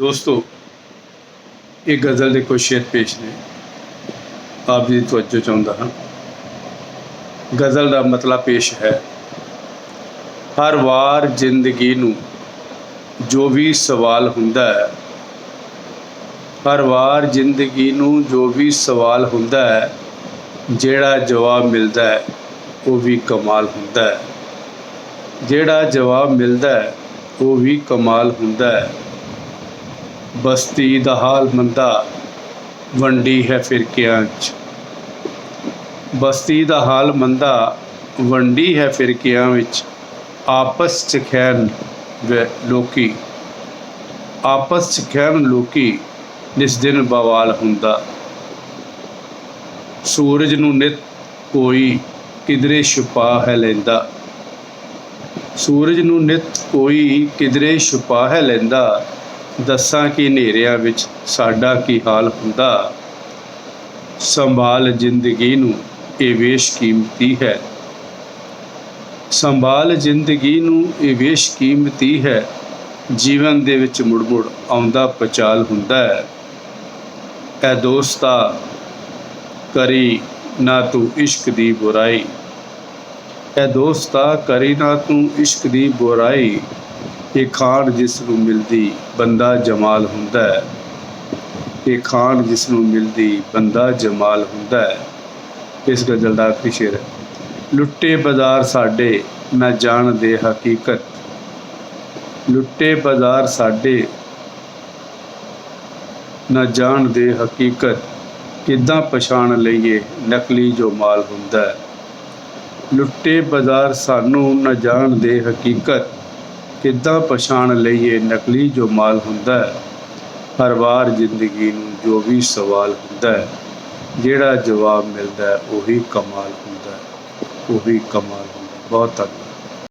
ਦੋਸਤੋ, ਇਹ ਗਜ਼ਲ ਦੇ ਕੁਝ ਸ਼ੇਰ ਪੇਸ਼ ਨੇ। ਆਪ ਜੀ ਤਵੱਜੋ ਚਾਹੁੰਦਾ ਹਾਂ। ਗਜ਼ਲ ਦਾ ਮਤਲਬ ਪੇਸ਼ ਹੈ, ਹਰ ਵਾਰ ਜ਼ਿੰਦਗੀ ਨੂੰ ਜੋ ਵੀ ਸਵਾਲ ਹੁੰਦਾ ਹੈ, ਹਰ ਵਾਰ ਜ਼ਿੰਦਗੀ ਨੂੰ ਜੋ ਵੀ ਸਵਾਲ ਹੁੰਦਾ ਹੈ, ਜਿਹੜਾ ਜਵਾਬ ਮਿਲਦਾ ਹੈ, ਉਹ ਵੀ ਕਮਾਲ ਹੁੰਦਾ ਹੈ। ਜਿਹੜਾ ਜਵਾਬ ਮਿਲਦਾ ਹੈ, ਉਹ ਵੀ ਕਮਾਲ ਹੁੰਦਾ ਹੈ। ਬਸਤੀ ਦਾ ਹਾਲ ਮੰਦਾ, ਵੰਡੀ ਹੈ ਫਿਰਕਿਆਂ 'ਚ ਬਸਤੀ ਦਾ ਹਾਲ ਮੰਦਾ, ਵੰਡੀ ਹੈ ਫਿਰਕਿਆਂ ਵਿੱਚ? ਆਪਸ 'ਚ ਖੈਨ ਵੇ ਲੋਕੀ, ਆਪਸ 'ਚ ਖੈਨ ਲੋਕੀ ਜਿਸ ਦਿਨ ਬਵਾਲ ਹੁੰਦਾ। ਸੂਰਜ ਨੂੰ ਨਿਤ ਕੋਈ ਕਿਧਰੇ ਛੁਪਾ ਹੈ ਲੈਂਦਾ। ਸੂਰਜ ਨੂੰ ਨਿਤ ਕੋਈ ਕਿਧਰੇ ਛੁਪਾ ਹੈ ਲੈਂਦਾ। ਦੱਸਾਂ ਕਿ ਹਨੇਰਿਆਂ ਵਿੱਚ ਸਾਡਾ ਕੀ ਹਾਲ ਹੁੰਦਾ? ਸੰਭਾਲ ਜ਼ਿੰਦਗੀ ਨੂੰ ਇਹ ਵੇਸ਼ ਕੀਮਤੀ ਹੈ। ਸੰਭਾਲ ਜ਼ਿੰਦਗੀ ਨੂੰ ਇਹ ਵੇਸ਼ ਕੀਮਤੀ ਹੈ। ਜੀਵਨ ਦੇ ਵਿੱਚ ਮੁੜ ਮੁੜ ਆਉਂਦਾ ਪਚਾਲ ਹੁੰਦਾ ਹੈ। ਐ ਦੋਸਤਾ, ਕਰੀ ਨਾ ਤੂੰ ਇਸ਼ਕ ਦੀ ਬੁਰਾਈ। ਐ ਦੋਸਤਾ, ਕਰੀ ਨਾ ਤੂੰ ਇਸ਼ਕ ਦੀ ਬੁਰਾਈ। ਇਹ ਖਾਨ ਜਿਸ ਨੂੰ ਮਿਲਦੀ ਬੰਦਾ ਜਮਾਲ ਹੁੰਦਾ ਹੈ। ਇਹ ਖਾਣ ਜਿਸ ਨੂੰ ਮਿਲਦੀ ਬੰਦਾ ਜਮਾਲ ਹੁੰਦਾ ਹੈ। ਇਸ ਗਜ਼ਲ ਦਾ ਆਖਰੀ ਸ਼ੇਰ ਹੈ। ਲੁੱਟੇ ਬਾਜ਼ਾਰ ਸਾਡੇ ਨਾ ਜਾਣਦੇ ਹਕੀਕਤ। ਲੁੱਟੇ ਬਾਜ਼ਾਰ ਸਾਡੇ, ਨਾ ਜਾਣਦੇ ਹਕੀਕਤ। ਕਿੱਦਾਂ ਪਛਾਣ ਲਈਏ ਨਕਲੀ ਜੋ ਮਾਲ ਹੁੰਦਾ ਹੈ। ਲੁੱਟੇ ਬਾਜ਼ਾਰ ਸਾਨੂੰ ਨਾ ਜਾਣਦੇ ਹਕੀਕਤ। ਕਿੱਦਾਂ ਪਛਾਣ ਲਈਏ ਨਕਲੀ ਜੋ ਮਾਲ ਹੁੰਦਾ ਹੈ, ਹਰ ਵਾਰ ਜ਼ਿੰਦਗੀ ਨੂੰ ਜੋ ਵੀ ਸਵਾਲ ਹੁੰਦਾ ਹੈ, ਜਿਹੜਾ ਜਵਾਬ ਮਿਲਦਾ ਹੈ, ਉਹੀ ਕਮਾਲ ਹੁੰਦਾ ਹੈ, ਉਹੀ ਕਮਾਲ ਹੁੰਦਾ ਬਹੁਤ ਧੰਨਵਾਦ।